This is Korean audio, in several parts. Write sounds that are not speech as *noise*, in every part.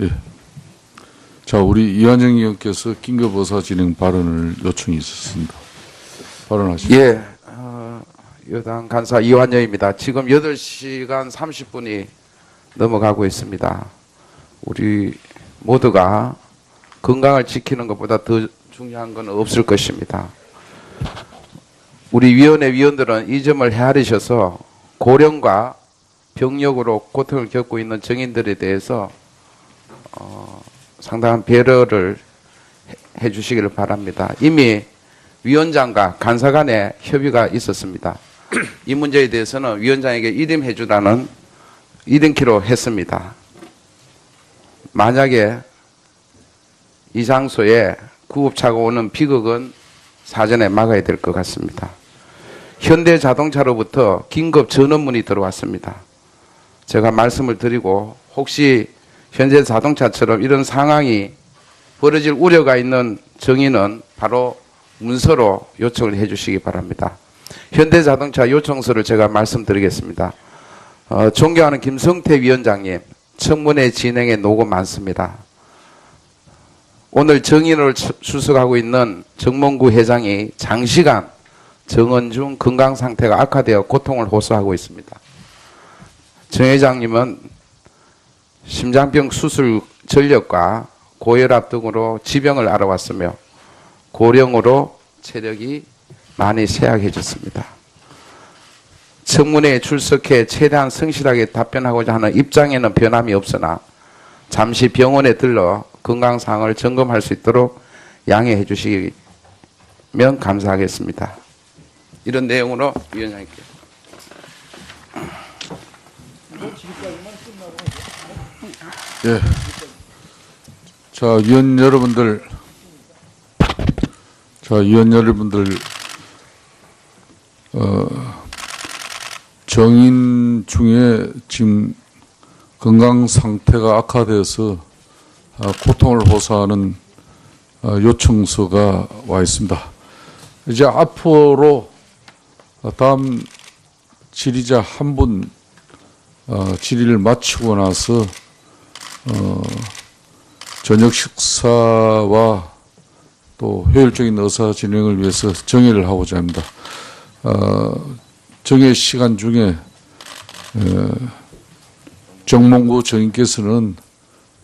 예. 자, 우리 이완정 의원께서 긴급 의사 진행 발언을 요청이 있었습니다. 발언하시죠. 예, 어, 여당 간사 이완여입니다. 지금 8시간 30분이 넘어가고 있습니다. 우리 모두가 건강을 지키는 것보다 더 중요한 건 없을 것입니다. 우리 위원회 위원들은 이 점을 헤아리셔서 고령과 병력으로 고통을 겪고 있는 정인들에 대해서 어, 상당한 배려를 해- 해주시기를 바랍니다. 이미 위원장과 간사 간의 협의가 있었습니다. 이 문제에 대해서는 위원장에게 이름해 주라는 이름키로 했습니다. 만약에 이 장소에 구급차가 오는 비극은 사전에 막아야 될 것 같습니다. 현대 자동차로부터 긴급 전원문이 들어왔습니다. 제가 말씀을 드리고 혹시 현재 자동차처럼 이런 상황이 벌어질 우려가 있는 정의는 바로 문서로 요청을 해 주시기 바랍니다. 현대자동차 요청서를 제가 말씀드리겠습니다. 어, 존경하는 김성태 위원장님, 청문회 진행에 노고 많습니다. 오늘 정인을 추- 출석하고 있는 정몽구 회장이 장시간 정원 중 건강 상태가 악화되어 고통을 호소하고 있습니다. 정 회장님은 심장병 수술 전력과 고혈압 등으로 지병을 알아왔으며 고령으로 체력이 많이 쇠약해졌습니다. 청문회에 출석해 최대한 성실하게 답변하고자 하는 입장에는 변함이 없으나 잠시 병원에 들러 건강 상황을 점검할 수 있도록 양해해 주시면 감사하겠습니다. 이런 내용으로 위원장님께 예. 자, 위원 여러분들, 자, 위원 여러분들, 어, 정인 중에 지금 건강 상태가 악화돼서 아, 고통을 호소하는 아, 요청서가 와 있습니다. 이제 앞으로 다음 질의자 한분 어, 질의를 마치고 나서 어, 저녁 식사와 또 효율적인 의사 진행을 위해서 정회를 하고자 합니다. 어, 정회 시간 중에 어, 정몽구 정인께서는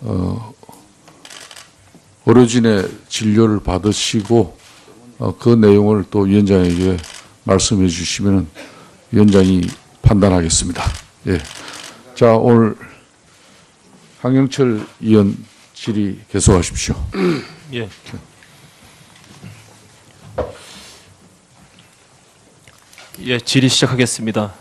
어, 의료진의 진료를 받으시고 어, 그 내용을 또 위원장에게 말씀해 주시면 위원장이 판단하겠습니다. 예. 자, 오늘 황영철 의원 질의 계속하십시오. *clears throat* 예. 예, 질의 시작하겠습니다.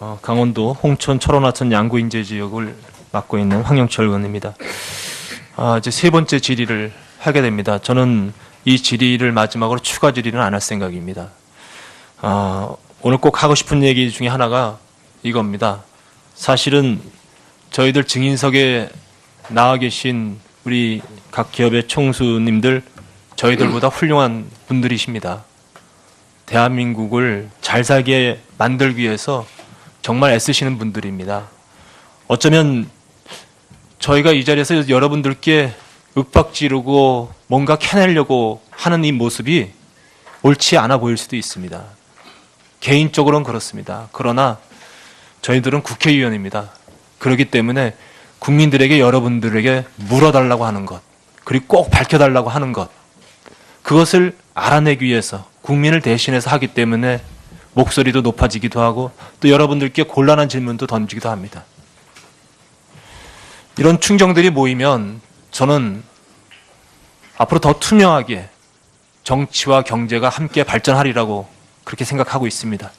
어, 강원도 홍천 철원 하천 양구 인제 지역을 맡고 있는 황영철 의원입니다. 아, 이제 세 번째 질의를 하게 됩니다. 저는 이 질의를 마지막으로 추가 질의는 안 할 생각입니다. 아, 오늘 꼭 하고 싶은 얘기 중에 하나가 이겁니다. 사실은 저희들 증인석에 나와 계신 우리 각 기업의 총수님들 저희들보다 훌륭한 분들이십니다. 대한민국을 잘 살게 만들기 위해서 정말 애쓰시는 분들입니다. 어쩌면 저희가 이 자리에서 여러분들께 윽박 지르고 뭔가 캐내려고 하는 이 모습이 옳지 않아 보일 수도 있습니다. 개인적으로는 그렇습니다. 그러나 저희들은 국회의원입니다. 그렇기 때문에 국민들에게 여러분들에게 물어달라고 하는 것, 그리고 꼭 밝혀달라고 하는 것, 그것을 알아내기 위해서 국민을 대신해서 하기 때문에 목소리도 높아지기도 하고 또 여러분들께 곤란한 질문도 던지기도 합니다. 이런 충정들이 모이면 저는 앞으로 더 투명하게 정치와 경제가 함께 발전하리라고 그렇게 생각하고 있습니다.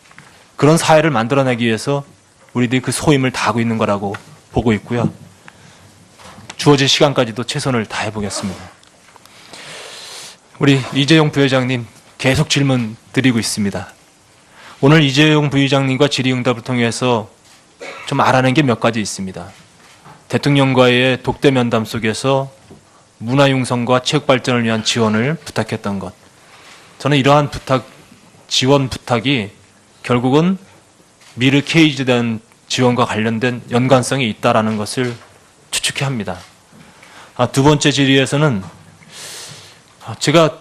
그런 사회를 만들어내기 위해서 우리들이 그 소임을 다하고 있는 거라고 보고 있고요. 주어진 시간까지도 최선을 다해 보겠습니다. 우리 이재용 부회장님 계속 질문 드리고 있습니다. 오늘 이재용 부회장님과 질의응답을 통해서 좀 알아낸 게 몇 가지 있습니다. 대통령과의 독대 면담 속에서 문화 융성과 체육 발전을 위한 지원을 부탁했던 것. 저는 이러한 부탁, 지원 부탁이 결국은 미르 케이지된 지원과 관련된 연관성이 있다라는 것을 추측해 합니다. 아, 두 번째 질의에서는 아, 제가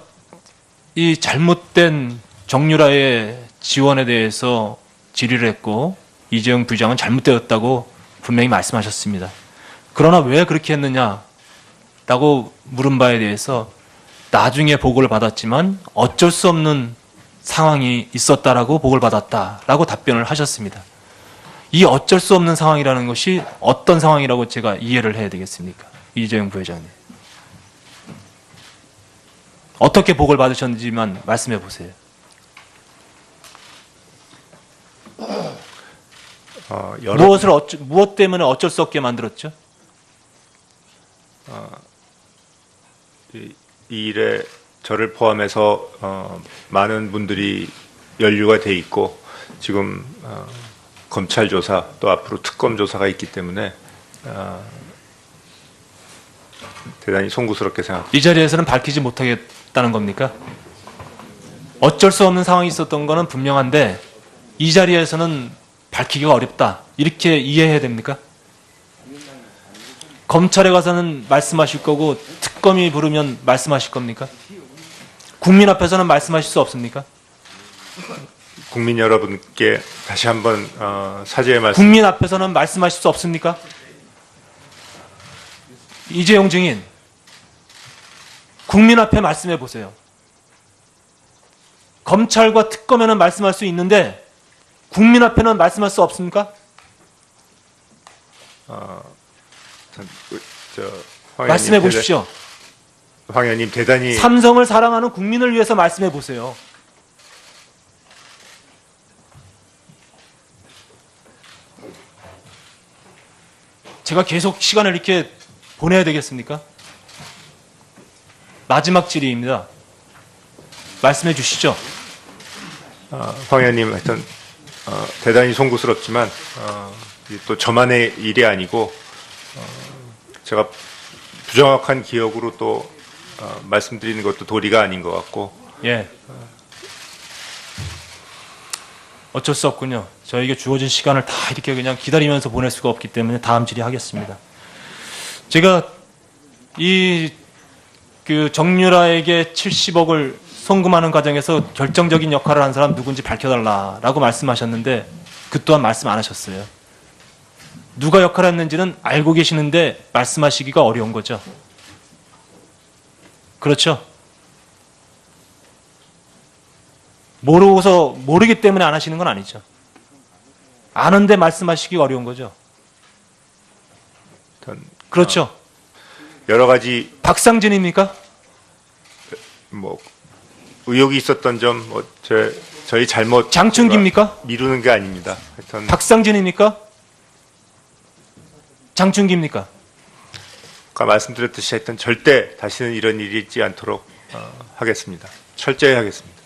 이 잘못된 정유라의 지원에 대해서 질의를 했고 이재용 부장은 잘못되었다고 분명히 말씀하셨습니다. 그러나 왜 그렇게 했느냐라고 물은 바에 대해서 나중에 보고를 받았지만 어쩔 수 없는 상황이 있었다라고 보고를 받았다라고 답변을 하셨습니다. 이 어쩔 수 없는 상황이라는 것이 어떤 상황이라고 제가 이해를 해야 되겠습니까? 이재용 부회장님. 어떻게 보고를 받으셨는지만 말씀해 보세요. 어, 여러 무엇을 어쩌, 무엇 때문에 어쩔 수 없게 만들었죠? 이, 이 일에 저를 포함해서 어, 많은 분들이 연루가 돼 있고 지금 어, 검찰 조사 또 앞으로 특검 조사가 있기 때문에 어, 대단히 송구스럽게 생각합니다. 이 자리에서는 밝히지 못하겠다는 겁니까? 어쩔 수 없는 상황이 있었던 거는 분명한데 이 자리에서는 밝히기가 어렵다. 이렇게 이해해야 됩니까? 검찰에 가서는 말씀하실 거고 특검이 부르면 말씀하실 겁니까? 국민 앞에서는 말씀하실 수 없습니까? 국민 여러분께 다시 한번 어, 사죄의 말씀 국민 앞에서는 말씀하실 수 없습니까? 이재용 증인, 국민 앞에 말씀해 보세요. 검찰과 특검에는 말씀할 수 있는데 국민 앞에는 말씀할 수 없습니까? 전- 저, 황 말씀해 보십시오. 대단- 황 의원님 대단히 삼성을 사랑하는 국민을 위해서 말씀해 보세요. 제가 계속 시간을 이렇게 보내야 되겠습니까? 마지막 질의입니다. 말씀해 주시죠. 어, 황 의원님 하여튼 어, 대단히 송구스럽지만 어, 또 저만의 일이 아니고 어, 제가 부정확한 기억으로 또 어, 말씀드리는 것도 도리가 아닌 것 같고 예. 어쩔 수 없군요. 저에게 주어진 시간을 다 이렇게 그냥 기다리면서 보낼 수가 없기 때문에 다음 질의하겠습니다. 제가 이 그 정유라에게 70억을 송금하는 과정에서 결정적인 역할을 한 사람 누군지 밝혀달라라고 말씀하셨는데 그 또한 말씀 안 하셨어요. 누가 역할을 했는지는 알고 계시는데 말씀하시기가 어려운 거죠. 그렇죠? 모르고서 모르기 때문에 안 하시는 건 아니죠. 아는데 말씀하시기 어려운 거죠. 그렇죠. 여러 가지 박상진입니까? 뭐 의혹이 있었던 점뭐 저희 잘못 장충기입니까? 미루는 게 아닙니다. 하여튼 박상진입니까? 장충기입니까? 아까 말씀드렸듯이 하여튼 절대 다시는 이런 일이 있지 않도록 어, 하겠습니다. 철저히 하겠습니다.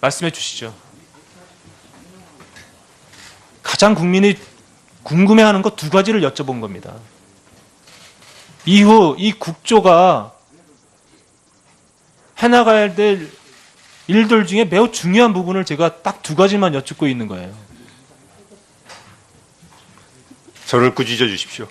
말씀해 주시죠. 가장 국민이 궁금해하는 것 두 가지를 여쭤본 겁니다. 이후 이 국조가 해나가야 될 일들 중에 매우 중요한 부분을 제가 딱 두 가지만 여쭙고 있는 거예요. 저를 꾸짖어 주십시오.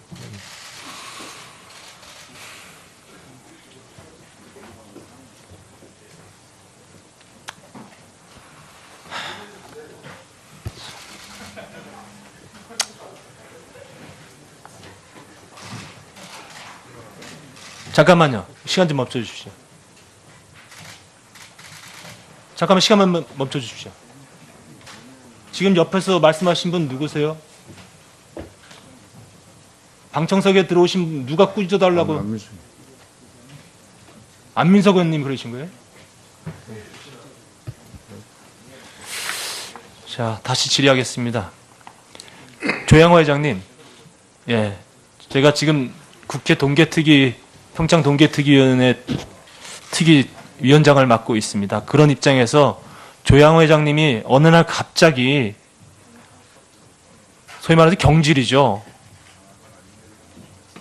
잠깐만요. 시간 좀 멈춰 주십시오. 잠깐만 시간만 멈- 멈춰 주십시오. 지금 옆에서 말씀하신 분 누구세요? 방청석에 들어오신 분 누가 꾸짖어 달라고 안민수. 안민석 의원님 그러신 거예요? 자, 다시 질의하겠습니다. 조양호 회장님, 예, 제가 지금 국회 동계특위 평창 동계특위위원회 특위 위원장을 맡고 있습니다. 그런 입장에서 조양호 회장님이 어느 날 갑자기 소위 말해서 경질이죠.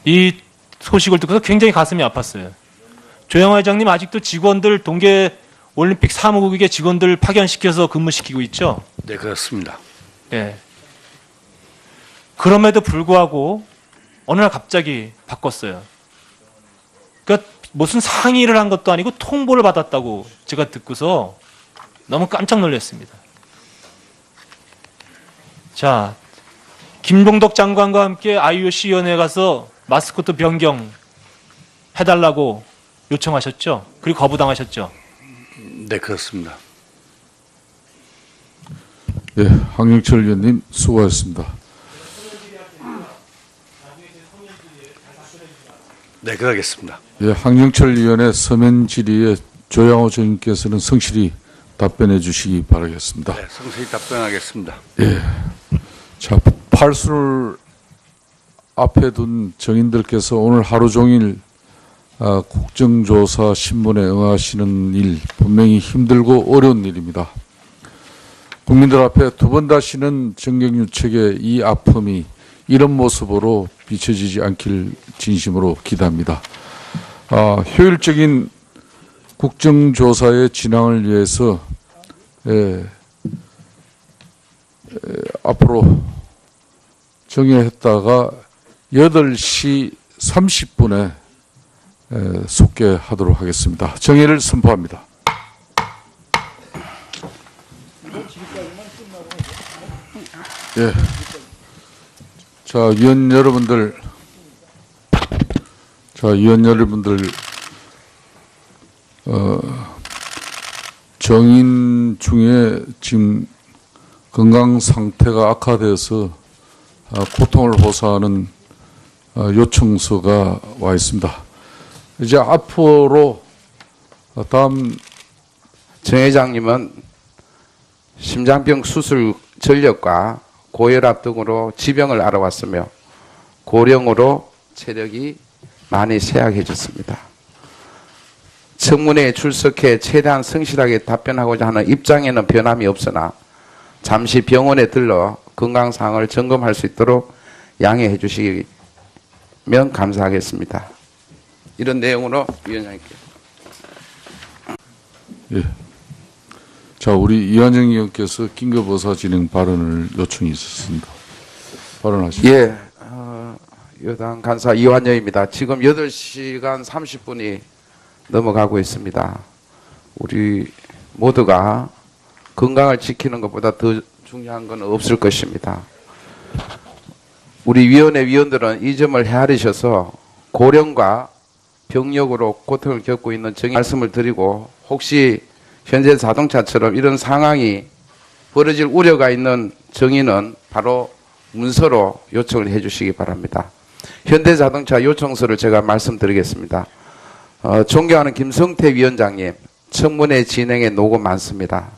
이 소식을 듣고서 굉장히 가슴이 아팠어요. 조영화 회장님 아직도 직원들 동계 올림픽 사무국에 직원들 파견시켜서 근무시키고 있죠. 네, 그렇습니다. 예. 그럼에도 불구하고 어느 날 갑자기 바꿨어요. 그러니까 무슨 상의를 한 것도 아니고 통보를 받았다고 제가 듣고서 너무 깜짝 놀랐습니다. 자, 김봉덕 장관과 함께 IOC 위원회에 가서 마스코트 변경 해달라고 요청하셨죠? 그리고 거부당하셨죠? 네, 그렇습니다. 예, 황영철 의원님 수고하셨습니다. 네, 그러겠습니다. 예, 황영철 의원의 서면 질의에 조양호 정님께서는 성실히 답변해 주시기 바라겠습니다. 네, 성실히 답변하겠습니다. 자, 팔순을 앞에 둔 정인들께서 오늘 하루 종일 아, 국정조사 신문에 응하시는 일 분명히 힘들고 어려운 일입니다. 국민들 앞에 두 번 다시는 정경유책의 이 아픔이 이런 모습으로 비춰지지 않길 진심으로 기대합니다. 아, 효율적인 국정조사의 진행을 위해서 예, 앞으로 정해했다가 8시 30분에 속개하도록 하겠습니다. 정의를 선포합니다. 예. 자, 위원 여러분들, 자, 위원 여러분들, 어, 정인 중에 지금 건강 상태가 악화되어서 아, 고통을 호소하는 아, 요청서가 와 있습니다. 이제 앞으로 아, 다음 정 회장님은 심장병 수술 전력과 고혈압 등으로 지병을 알아왔으며 고령으로 체력이 많이 쇠약해졌습니다. 청문회에 출석해 최대한 성실하게 답변하고자 하는 입장에는 변함이 없으나 잠시 병원에 들러 건강 상황을 점검할 수 있도록 양해해 주시면 감사하겠습니다. 이런 내용으로 위원장님께 자 우리 이완정 의원께서 긴급 의사 진행 발언을 요청이 있었습니다. 발언하시죠. 예, 어, 여당 간사 이완영입니다. 지금 8시간 30분이 넘어가고 있습니다. 우리 모두가 건강을 지키는 것보다 더 중요한 건 없을 것입니다. 우리 위원회 위원들은 이 점을 헤아리셔서 고령과 병력으로 고통을 겪고 있는 정의 말씀을 드리고 혹시 현재 자동차처럼 이런 상황이 벌어질 우려가 있는 정의는 바로 문서로 요청을 해 주시기 바랍니다. 현대자동차 요청서를 제가 말씀드리겠습니다. 어, 존경하는 김성태 위원장님, 청문회 진행에 노고 많습니다.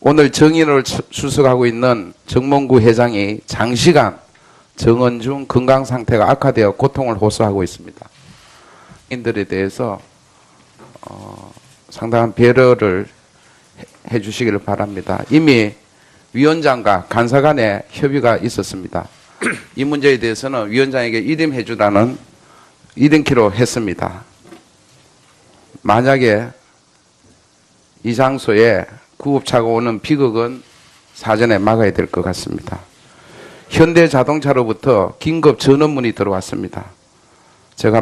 오늘 정인을 수- 수석하고 있는 정몽구 회장이 장시간 정원 중 건강 상태가 악화되어 고통을 호소하고 있습니다. 인들에 대해서 어, 상당한 배려를 해- 해 주시기를 바랍니다. 이미 위원장과 간사 간의 협의가 있었습니다. *clears throat* 이 문제에 대해서는 위원장에게 이름해 주라는 이름키로 했습니다. 만약에 이 장소에 구급차가 오는 비극은 사전에 막아야 될 것 같습니다. 현대 자동차로부터 긴급 전원문이 들어왔습니다. 제가